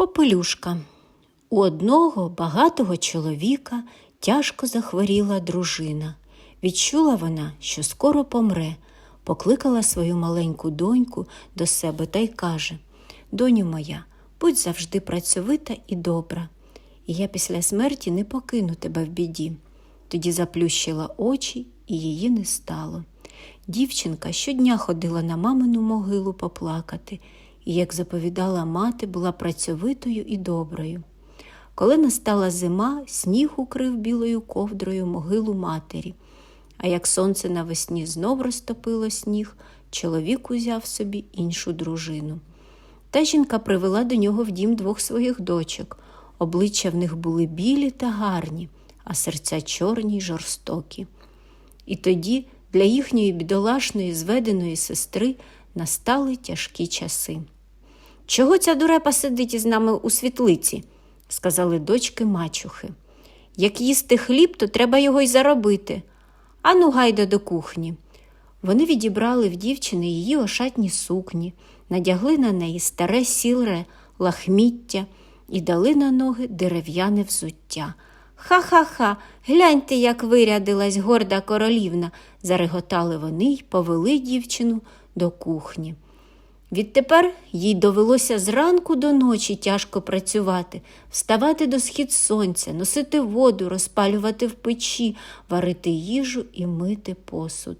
Попелюшка. У одного багатого чоловіка тяжко захворіла дружина. Відчула вона, що скоро помре, покликала свою маленьку доньку до себе та й каже: Доню моя, будь завжди працьовита і добра, і я після смерті не покину тебе в біді. Тоді заплющила очі, і її не стало. Дівчинка щодня ходила на мамину могилу поплакати, і, як заповідала мати, була працьовитою і доброю. Коли настала зима, сніг укрив білою ковдрою могилу матері. А як сонце навесні знов розтопило сніг, чоловік узяв собі іншу дружину. Та жінка привела до нього в дім двох своїх дочок. Обличчя в них були білі та гарні, а серця чорні й жорстокі. І тоді для їхньої бідолашної зведеної сестри настали тяжкі часи. Чого ця дурепа сидить із нами у світлиці? сказали дочки мачухи. Як їсти хліб, то треба його й заробити. Ану, гайда до кухні. Вони відібрали в дівчини її ошатні сукні, надягли на неї старе сілре лахміття і дали на ноги дерев'яне взуття. Ха-ха-ха, гляньте, як вирядилась горда королівна, зареготали вони й повели дівчину до кухні. Відтепер їй довелося зранку до ночі тяжко працювати, вставати до схід сонця, носити воду, розпалювати в печі, варити їжу і мити посуд.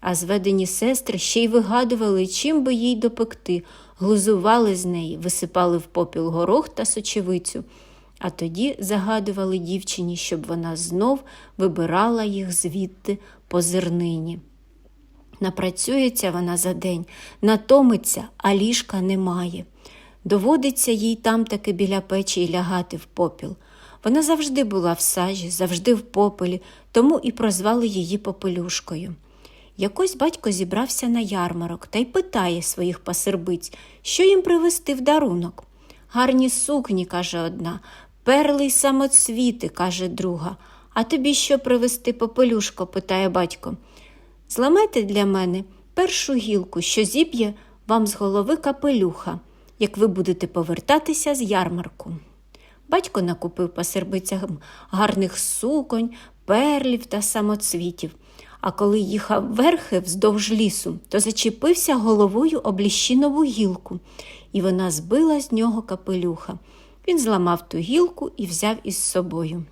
А зведені сестри ще й вигадували, чим би їй допекти, глузували з неї, висипали в попіл горох та сочевицю, а тоді загадували дівчині, щоб вона знов вибирала їх звідти по зернині. Напрацюється вона за день, натомиться, а ліжка немає. Доводиться їй там таки біля печі й лягати в попіл. Вона завжди була в сажі, завжди в попелі, тому і прозвали її попелюшкою. Якось батько зібрався на ярмарок та й питає своїх пасербиць, що їм привезти в дарунок. Гарні сукні, каже одна, перли й самоцвіти, каже друга. А тобі що привезти, попелюшко? питає батько. Зламайте для мене першу гілку, що зіб'є вам з голови капелюха, як ви будете повертатися з ярмарку. Батько накупив пасербицям гарних суконь, перлів та самоцвітів. А коли їхав верхи вздовж лісу, то зачепився головою об ліщинову гілку, і вона збила з нього капелюха. Він зламав ту гілку і взяв із собою.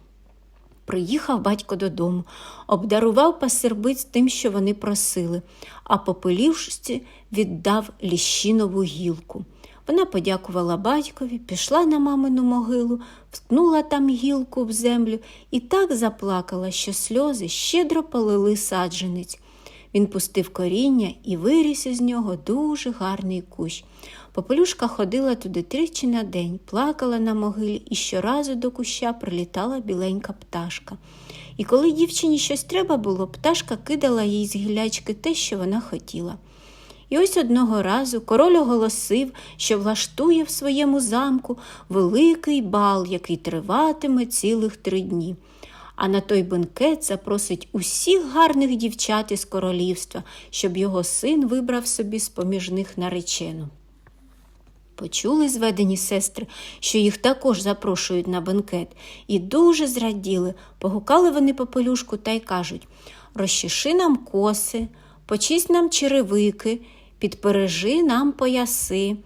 Приїхав батько додому, обдарував пасербиць тим, що вони просили, а попелівшці віддав ліщинову гілку. Вона подякувала батькові, пішла на мамину могилу, вткнула там гілку в землю і так заплакала, що сльози щедро полили саджанець. Він пустив коріння і виріс із нього дуже гарний кущ. Попелюшка ходила туди тричі на день, плакала на могилі і щоразу до куща прилітала біленька пташка. І коли дівчині щось треба було, пташка кидала їй з гілячки те, що вона хотіла. І ось одного разу король оголосив, що влаштує в своєму замку великий бал, який триватиме цілих три дні. А на той бенкет запросить усіх гарних дівчат із королівства, щоб його син вибрав собі з поміж них наречену. Почули зведені сестри, що їх також запрошують на бенкет, і дуже зраділи, погукали вони попелюшку та й кажуть розчеши нам коси, почисть нам черевики, підпережи нам пояси,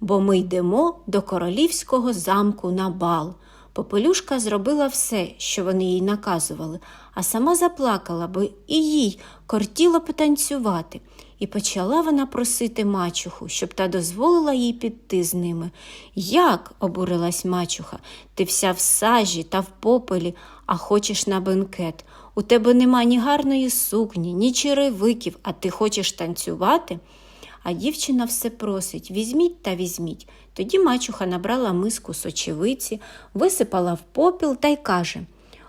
бо ми йдемо до королівського замку на бал. Попелюшка зробила все, що вони їй наказували, а сама заплакала, бо і їй кортіло потанцювати. І почала вона просити мачуху, щоб та дозволила їй піти з ними. Як? обурилась мачуха, ти вся в сажі та в попелі, а хочеш на бенкет. У тебе нема ні гарної сукні, ні черевиків, а ти хочеш танцювати? А дівчина все просить візьміть та візьміть. Тоді мачуха набрала миску сочевиці, висипала в попіл та й каже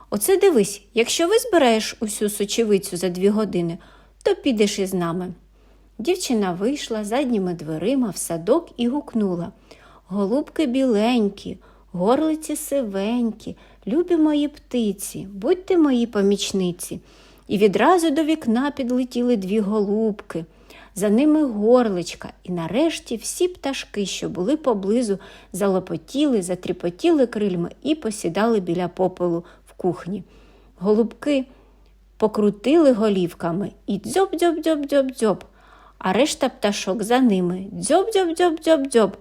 Оце дивись, якщо ви збираєш усю сочевицю за дві години, то підеш із нами. Дівчина вийшла задніми дверима в садок і гукнула Голубки біленькі, горлиці сивенькі, любі мої птиці, будьте мої помічниці. І відразу до вікна підлетіли дві голубки. за ними горличка, і нарешті всі пташки, що були поблизу, залопотіли, затріпотіли крильми і посідали біля попелу в кухні. Голубки покрутили голівками і дзьоб-дзьоб-дзьоб-дзьоб-дзьоб, а решта пташок за ними дзьоб-дзьоб-дзьоб-дзьоб-дзьоб,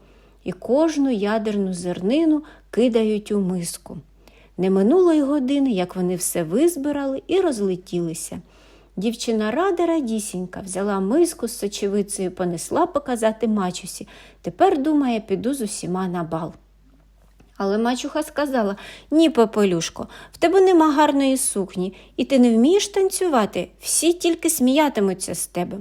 і кожну ядерну зернину кидають у миску. Не минуло й години, як вони все визбирали і розлетілися. Дівчина рада радісінька взяла миску з сочевицею, понесла показати мачусі. Тепер, думає, піду з усіма на бал. Але мачуха сказала Ні, Попелюшко, в тебе нема гарної сукні, і ти не вмієш танцювати, всі тільки сміятимуться з тебе.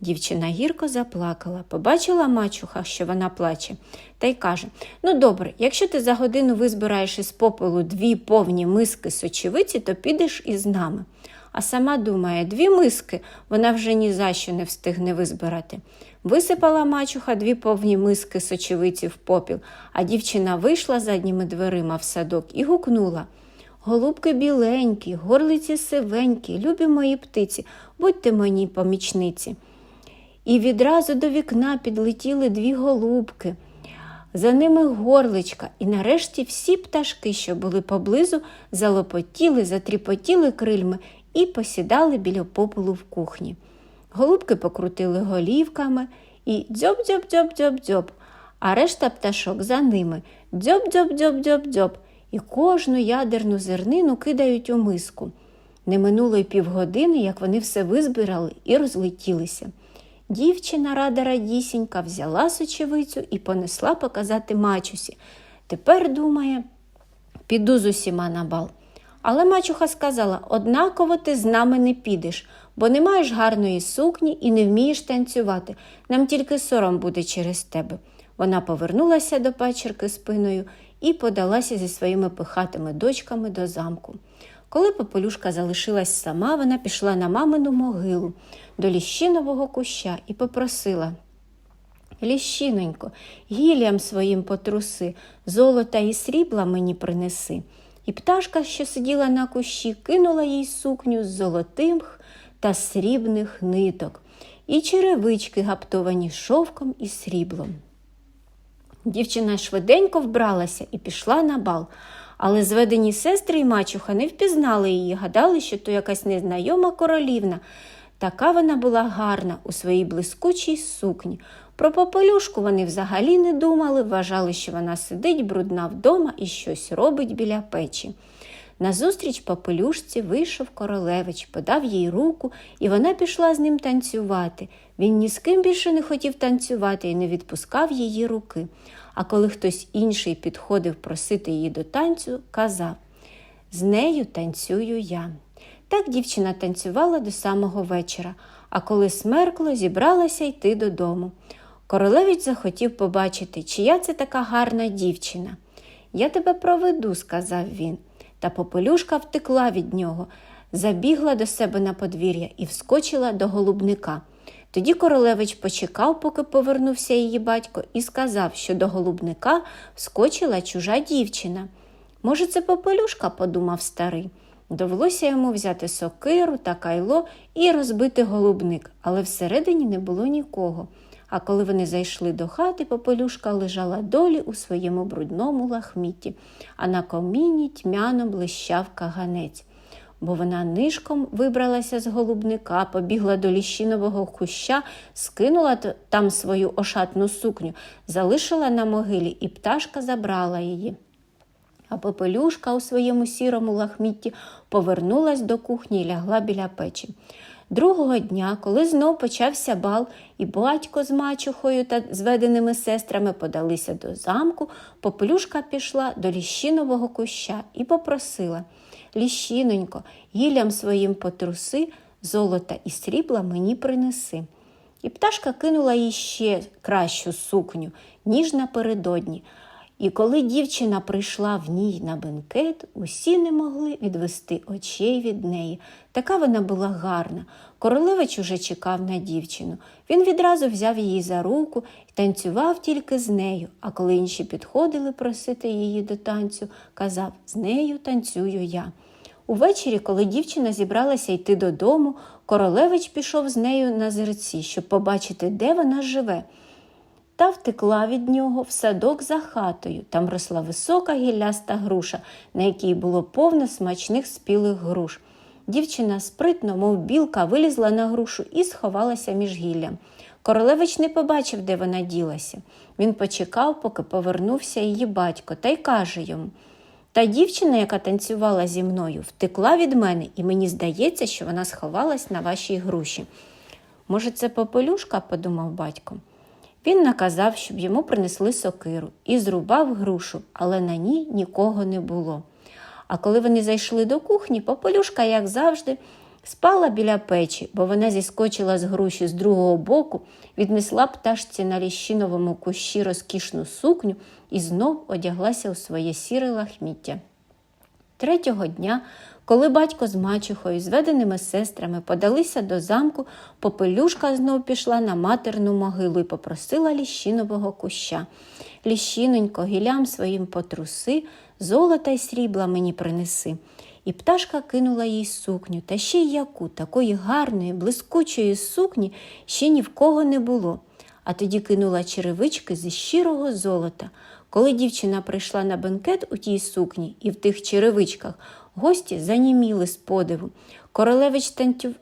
Дівчина гірко заплакала, побачила мачуха, що вона плаче, та й каже Ну, добре, якщо ти за годину визбираєш із попелу дві повні миски сочевиці, то підеш із нами. А сама думає, дві миски вона вже ні за що не встигне визбирати. Висипала мачуха дві повні миски сочевиці в попіл, а дівчина вийшла задніми дверима в садок і гукнула Голубки біленькі, горлиці сивенькі, любі мої птиці, будьте мені помічниці. І відразу до вікна підлетіли дві голубки. За ними горличка, і нарешті всі пташки, що були поблизу, залопотіли, затріпотіли крильми і посідали біля попелу в кухні. Голубки покрутили голівками і дзьоб-дзьоб-дзьоб-дзьоб-дзьоб, а решта пташок за ними дзьоб-дзьоб-дзьоб-дзьоб-дзьоб, і кожну ядерну зернину кидають у миску. Не минуло й півгодини, як вони все визбирали і розлетілися. Дівчина рада радісінька взяла сочевицю і понесла показати мачусі. Тепер думає, піду з усіма на бал. Але мачуха сказала однаково ти з нами не підеш, бо не маєш гарної сукні і не вмієш танцювати. Нам тільки сором буде через тебе. Вона повернулася до пачерки спиною і подалася зі своїми пихатими дочками до замку. Коли Попелюшка залишилась сама, вона пішла на мамину могилу до ліщинового куща і попросила Ліщинонько, гіллям своїм потруси, золота і срібла мені принеси. І пташка, що сиділа на кущі, кинула їй сукню з золотих та срібних ниток, і черевички гаптовані шовком і сріблом. Дівчина швиденько вбралася і пішла на бал, але зведені сестри і мачуха не впізнали її, гадали, що то якась незнайома королівна. Така вона була гарна у своїй блискучій сукні. Про попелюшку вони взагалі не думали, вважали, що вона сидить брудна вдома і щось робить біля печі. Назустріч попелюшці вийшов королевич, подав їй руку, і вона пішла з ним танцювати. Він ні з ким більше не хотів танцювати і не відпускав її руки. А коли хтось інший підходив просити її до танцю, казав з нею танцюю я. Так дівчина танцювала до самого вечора, а коли смеркло, зібралася йти додому. Королевич захотів побачити, чия це така гарна дівчина. Я тебе проведу, сказав він. Та попелюшка втекла від нього, забігла до себе на подвір'я і вскочила до голубника. Тоді королевич почекав, поки повернувся її батько, і сказав, що до голубника вскочила чужа дівчина. Може, це попелюшка, подумав старий. Довелося йому взяти сокиру та кайло і розбити голубник, але всередині не було нікого. А коли вони зайшли до хати, попелюшка лежала долі у своєму брудному лахміті, а на коміні тьмяно блищав каганець. Бо вона нишком вибралася з голубника, побігла до ліщинового куща, скинула там свою ошатну сукню, залишила на могилі, і пташка забрала її. А попелюшка у своєму сірому лахмітті повернулась до кухні і лягла біля печі. Другого дня, коли знов почався бал, і батько з мачухою та зведеними сестрами подалися до замку, попелюшка пішла до ліщинового куща і попросила Ліщинонько, гіллям своїм потруси, золота і срібла мені принеси. І пташка кинула їй ще кращу сукню, ніж напередодні. І коли дівчина прийшла в ній на бенкет, усі не могли відвести очей від неї. Така вона була гарна. Королевич уже чекав на дівчину. Він відразу взяв її за руку і танцював тільки з нею. А коли інші підходили просити її до танцю, казав з нею танцюю я. Увечері, коли дівчина зібралася йти додому, королевич пішов з нею на зерці, щоб побачити, де вона живе. Та втекла від нього в садок за хатою. Там росла висока гілляста груша, на якій було повно смачних спілих груш. Дівчина спритно, мов білка, вилізла на грушу і сховалася між гіллям. Королевич не побачив, де вона ділася. Він почекав, поки повернувся її батько, та й каже йому Та дівчина, яка танцювала зі мною, втекла від мене, і мені здається, що вона сховалась на вашій груші. Може, це попелюшка, подумав батько. Він наказав, щоб йому принесли сокиру і зрубав грушу, але на ній нікого не було. А коли вони зайшли до кухні, попелюшка, як завжди, спала біля печі, бо вона зіскочила з груші з другого боку, віднесла пташці на ліщиновому кущі розкішну сукню і знов одяглася у своє сіре лахміття. Третього дня, коли батько з мачухою, зведеними сестрами подалися до замку, попелюшка знов пішла на матерну могилу і попросила ліщинового куща. Ліщинонько, гілям своїм потруси, золота й срібла мені принеси. І пташка кинула їй сукню, та ще й яку, такої гарної, блискучої сукні ще ні в кого не було. А тоді кинула черевички зі щирого золота. Коли дівчина прийшла на бенкет у тій сукні і в тих черевичках, гості заніміли з подиву. Королевич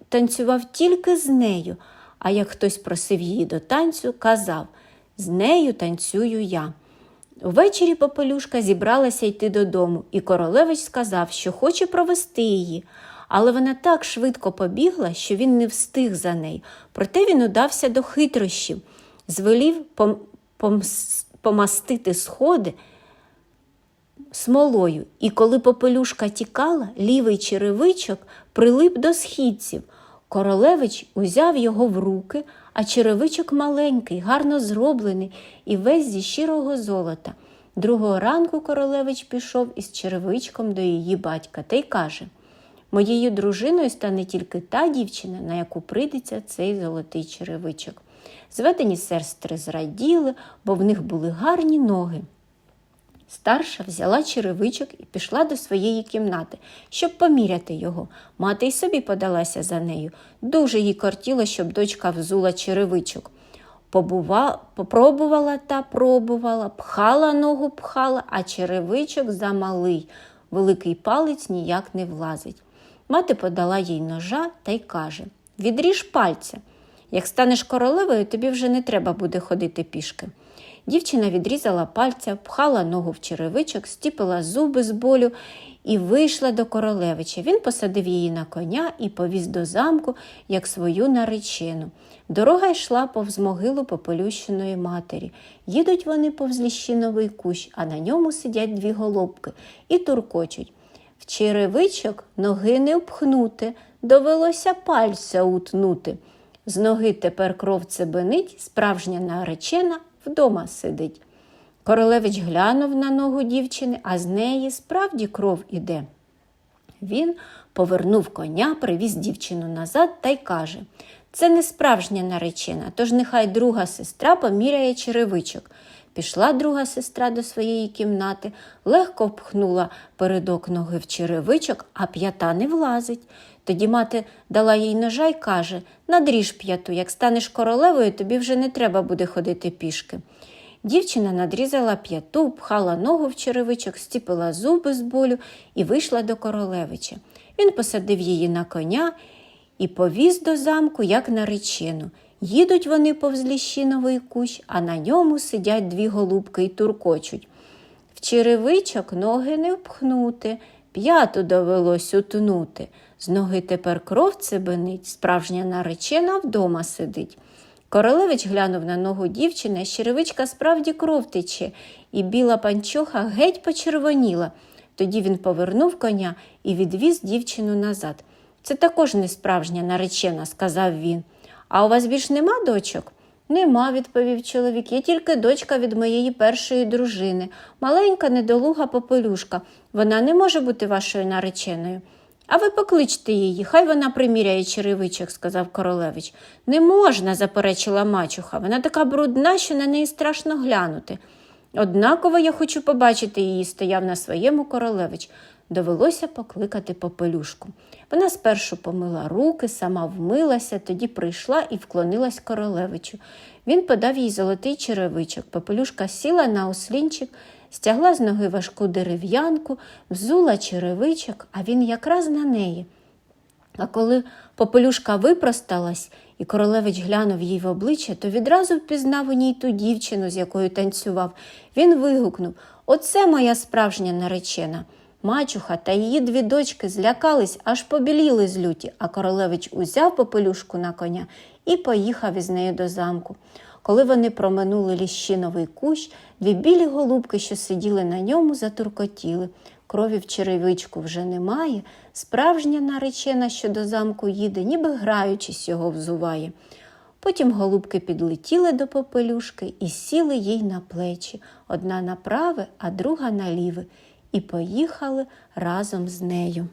танцював тільки з нею, а як хтось просив її до танцю, казав з нею танцюю я. Ввечері попелюшка зібралася йти додому, і королевич сказав, що хоче провести її. Але вона так швидко побігла, що він не встиг за нею. Проте він удався до хитрощів, звелів пом... помс помастити сходи смолою, і коли попелюшка тікала, лівий черевичок прилип до східців. Королевич узяв його в руки, а черевичок маленький, гарно зроблений і весь зі щирого золота. Другого ранку королевич пішов із черевичком до її батька та й каже Моєю дружиною стане тільки та дівчина, на яку прийдеться цей золотий черевичок. Зведені сестри зраділи, бо в них були гарні ноги. Старша взяла черевичок і пішла до своєї кімнати, щоб поміряти його. Мати й собі подалася за нею. Дуже їй кортіло, щоб дочка взула черевичок. Побува... Попробувала та пробувала, пхала ногу, пхала, а черевичок замалий. Великий палець ніяк не влазить. Мати подала їй ножа та й каже Відріж пальця. Як станеш королевою, тобі вже не треба буде ходити пішки. Дівчина відрізала пальця, пхала ногу в черевичок, стіпила зуби з болю і вийшла до королевича. Він посадив її на коня і повіз до замку, як свою наречену. Дорога йшла повз могилу попелющеної матері. Їдуть вони повз ліщиновий кущ, а на ньому сидять дві голубки і туркочуть. В черевичок ноги не впхнути, довелося пальця утнути. З ноги тепер кров цебенить, справжня наречена вдома сидить. Королевич глянув на ногу дівчини, а з неї справді кров іде. Він повернув коня, привіз дівчину назад та й каже це не справжня наречена, тож нехай друга сестра поміряє черевичок. Пішла друга сестра до своєї кімнати, легко впхнула передок ноги в черевичок, а п'ята не влазить. Тоді мати дала їй ножа й каже надріж п'яту, як станеш королевою, тобі вже не треба буде ходити пішки. Дівчина надрізала п'яту, пхала ногу в черевичок, стіпила зуби з болю і вийшла до королевича. Він посадив її на коня і повіз до замку, як наречену. Їдуть вони повз ліщиновий кущ, а на ньому сидять дві голубки й туркочуть. В черевичок ноги не впхнути, п'яту довелось утнути. З ноги тепер кров цебенить, справжня наречена вдома сидить. Королевич глянув на ногу дівчини, черевичка справді кров тече, і біла панчоха геть почервоніла. Тоді він повернув коня і відвіз дівчину назад. Це також не справжня наречена, сказав він. А у вас більш нема дочок? Нема, відповів чоловік. Є тільки дочка від моєї першої дружини, маленька недолуга попелюшка. Вона не може бути вашою нареченою. А ви покличте її, хай вона приміряє черевичок, сказав королевич. Не можна, заперечила мачуха. Вона така брудна, що на неї страшно глянути. Однаково я хочу побачити її, стояв на своєму королевич. довелося покликати попелюшку. Вона спершу помила руки, сама вмилася, тоді прийшла і вклонилась королевичу. Він подав їй золотий черевичок. Попелюшка сіла на ослінчик, стягла з ноги важку дерев'янку, взула черевичок, а він якраз на неї. А коли попелюшка випросталась, і королевич глянув їй в обличчя, то відразу впізнав у ній ту дівчину, з якою танцював. Він вигукнув Оце моя справжня наречена. Мачуха та її дві дочки злякались, аж побіліли з люті, а королевич узяв попелюшку на коня і поїхав із нею до замку. Коли вони проминули ліщиновий кущ, дві білі голубки, що сиділи на ньому, затуркотіли. Крові в черевичку вже немає. Справжня наречена, що до замку їде, ніби граючись його взуває. Потім голубки підлетіли до попелюшки і сіли їй на плечі, одна на праве, а друга на ліве, і поїхали разом з нею.